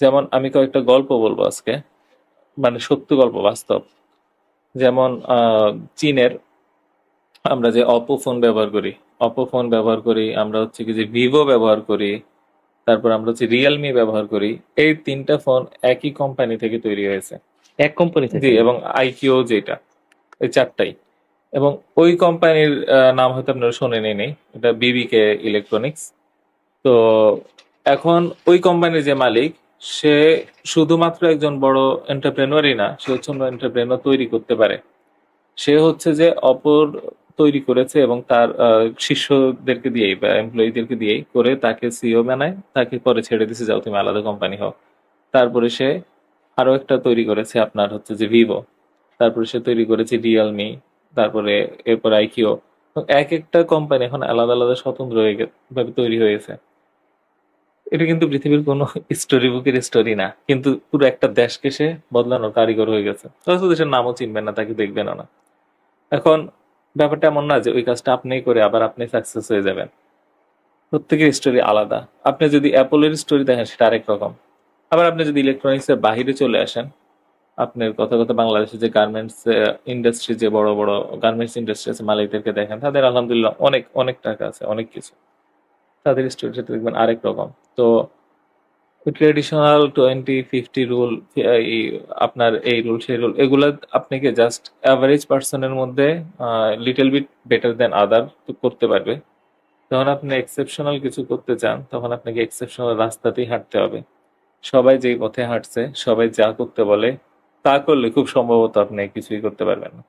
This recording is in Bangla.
যেমন আমি কয়েকটা গল্প বলব আজকে মানে সত্য গল্প বাস্তব। যেমন চীনের আমরা যে অপো ফোন ব্যবহার করি অপো ফোন ব্যবহার করি আমরা হচ্ছে কি যে ভিভো ব্যবহার করি তারপর আমরা হচ্ছে রিয়েলমি ব্যবহার করি এই তিনটা ফোন একই কোম্পানি থেকে তৈরি হয়েছে। এক কোম্পানি থেকে? জি এবং আইকিও যেটা এই চারটাই। এবং ওই কোম্পানির নাম হয়তো আপনারা শোনেনি নেই এটা বিবিকে ইলেকট্রনিক্স তো এখন ওই কোম্পানির যে মালিক সে শুধুমাত্র একজন বড় এন্টারপ্রেনারই না, সে হচ্ছে অন্য এন্টারপ্রেনার তৈরি করতে পারে। সে হচ্ছে যে অপর তৈরি করেছে এবং তার শিষ্যদেরকে দিয়েই বা এমপ্লয়ীদেরকে দিয়েই করে তাকে সিও বানায়, তাকে পরে ছেড়ে দিছে, যাও তুমি আলাদা কোম্পানি হও। তারপরে সে আরও একটা তৈরি করেছে আপনার হচ্ছে যে ভিভো তারপরে সে তৈরি করেছে রিয়েলমি তারপরে এরপর আইকিও এক একটা কোম্পানি এখন আলাদা আলাদা স্বতন্ত্র হয়ে তৈরি হয়েছে এটা কিন্তু পৃথিবীর কোনো স্টোরি বুকের স্টোরি না। কিন্তু পুরো একটা দেশকে সে বদলানোর কারিগর হয়ে গেছে। হয়তো দেশের নামও চিনবেন না, তাকে দেখবেনও না। এখন ব্যাপারটা এমন না যে ওই কাজটা আপনিই করে আবার আপনি সাকসেস হয়ে যাবেন। প্রত্যেকের স্টোরি আলাদা। আপনি যদি অ্যাপলের স্টোরি দেখেন, সেটা আরেক রকম। আবার আপনি যদি ইলেকট্রনিক্সের বাহিরে চলে আসেন, আপনার কথা কথা বাংলাদেশে যে গার্মেন্টস ইন্ডাস্ট্রি যে বড় বড় গার্মেন্টস ইন্ডাস্ট্রি আছে, মালিকদেরকে দেখেন, তাদের আলহামদুলিল্লাহ অনেক অনেক টাকা আছে, অনেক কিছু। তাদের স্টোরিটা দেখবেন আরেক রকম। তো ট্রেডিশনাল টোয়েন্টি ফিফটি রুল আপনার এই রুল সেই রুল এগুলা আপনাকে জাস্ট অ্যাভারেজ পার্সনের মধ্যে little bit better than other করতে পারবে। যখন আপনি এক্সেপশনাল কিছু করতে চান, তখন আপনাকে এক্সেপশনাল রাস্তাতেই হাঁটতে হবে। সবাই যেই পথে হাঁটছে, সবাই যা করতে বলে, তা করলে খুব সম্ভবত আপনি কিছুই করতে পারবেন না।